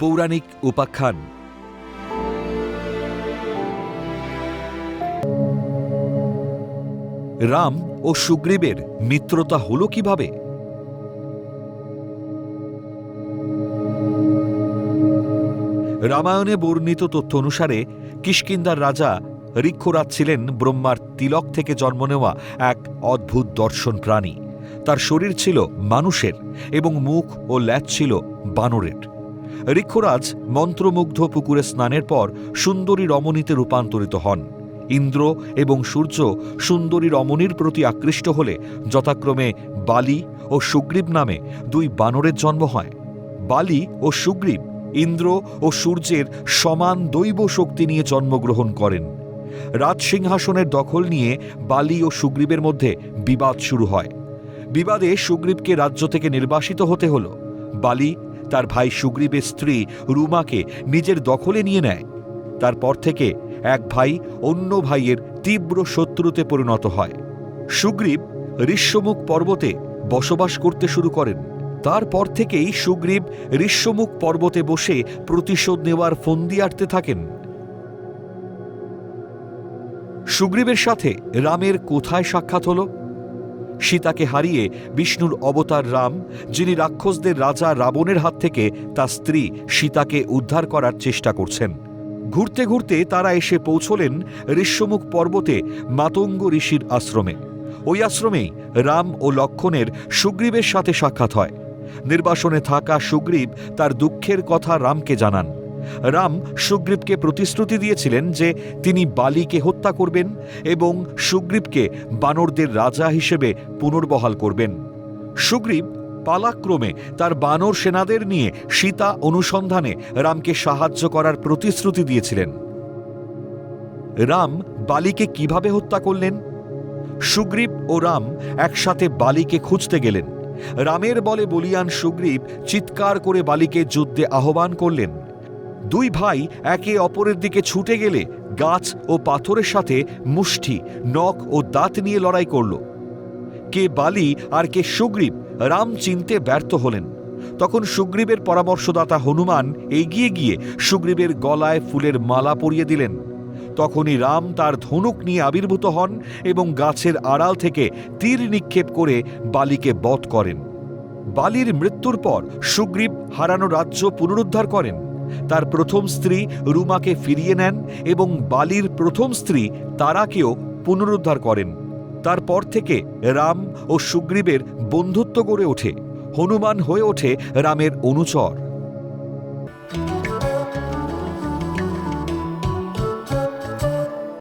পৌরাণিক উপাখ্যান। রাম ও সুগ্রীবের মিত্রতা হল কীভাবে? রামায়ণে বর্ণিত তথ্য অনুসারে কিষ্কিন্দার রাজা ঋক্ষরাজ ছিলেন ব্রহ্মার তিলক থেকে জন্ম নেওয়া এক অদ্ভুত দর্শন প্রাণী। তার শরীর ছিল মানুষের এবং মুখ ও ল্যাচ ছিল বানরের। ঋক্ষরাজ মন্ত্রমুগ্ধ পুকুরে স্নানের পর সুন্দরী রমণীতে রূপান্তরিত হন। ইন্দ্র এবং সূর্য সুন্দরী রমণীর প্রতি আকৃষ্ট হলে যথাক্রমে বালি ও সুগ্রীব নামে দুই বানরের জন্ম হয়। বালি ও সুগ্রীব ইন্দ্র ও সূর্যের সমান দৈব শক্তি নিয়ে জন্মগ্রহণ করেন। রাজসিংহাসনের দখল নিয়ে বালি ও সুগ্রীবের মধ্যে বিবাদ শুরু হয়। বিবাদে সুগ্রীবকে রাজ্য থেকে নির্বাসিত হতে হল। বালি তার ভাই সুগ্রীবের স্ত্রী রুমাকে নিজের দখলে নিয়ে নেয়। তারপর থেকে এক ভাই অন্য ভাইয়ের তীব্র শত্রুতে পরিণত হয়। সুগ্রীব ঋষ্যমুখ পর্বতে বসবাস করতে শুরু করেন। তারপর থেকেই সুগ্রীব ঋষ্যমুখ পর্বতে বসে প্রতিশোধ নেওয়ার ফন্দি আটতে থাকেন। সুগ্রীবের সাথে রামের কোথায় সাক্ষাৎ হল? সীতাকে হারিয়ে বিষ্ণুর অবতার রাম, যিনি রাক্ষসদের রাজা রাবণের হাত থেকে তার স্ত্রী সীতাকে উদ্ধার করার চেষ্টা করছেন। ঘুরতে ঘুরতে তারা এসে পৌঁছলেন ঋষ্যমুখ পর্বতে মাতঙ্গ ঋষির আশ্রমে। ওই আশ্রমেই রাম ও লক্ষণের সুগ্রীবের সাথে সাক্ষাৎ হয়। নির্বাসনে থাকা সুগ্রীব তার দুঃখের কথা রামকে জানান। রাম সুগ্রীবকে প্রতিশ্রুতি দিয়েছিলেন যে তিনি বালিকে হত্যা করবেন এবং সুগ্রীবকে বানরদের রাজা হিসেবে পুনর্বহাল করবেন। সুগ্রীব পালাক্রমে তার বানর সেনাদের নিয়ে সীতা অনুসন্ধানে রামকে সাহায্য করার প্রতিশ্রুতি দিয়েছিলেন। রাম বালিকে কীভাবে হত্যা করলেন? সুগ্রীব ও রাম একসাথে বালিকে খুঁজতে গেলেন। রামের বলে বলিয়ান সুগ্রীব চিৎকার করে বালিকে যুদ্ধে আহ্বান করলেন। দুই ভাই একে অপরের দিকে ছুটে গেলে গাছ ও পাথরের সাথে মুষ্টি নখ ও দাঁত নিয়ে লড়াই করল। কে বালি আর কে সুগ্রীব, রাম চিনতে ব্যর্থ হলেন। তখন সুগ্রীবের পরামর্শদাতা হনুমান এগিয়ে গিয়ে সুগ্রীবের গলায় ফুলের মালা পরিয়ে দিলেন। তখনই রাম তার ধনুক নিয়ে আবির্ভূত হন এবং গাছের আড়াল থেকে তীর নিক্ষেপ করে বালিকে বধ করেন। বালির মৃত্যুর পর সুগ্রীব হারানো রাজ্য পুনরুদ্ধার করেন। তার প্রথম স্ত্রী রুমাকে ফিরিয়ে নেন এবং বালির প্রথম স্ত্রী তারাকেও পুনরুদ্ধার করেন। তারপর থেকে রাম ও সুগ্রীবের বন্ধুত্ব গড়ে ওঠে। হনুমান হয়ে ওঠে রামের অনুচর।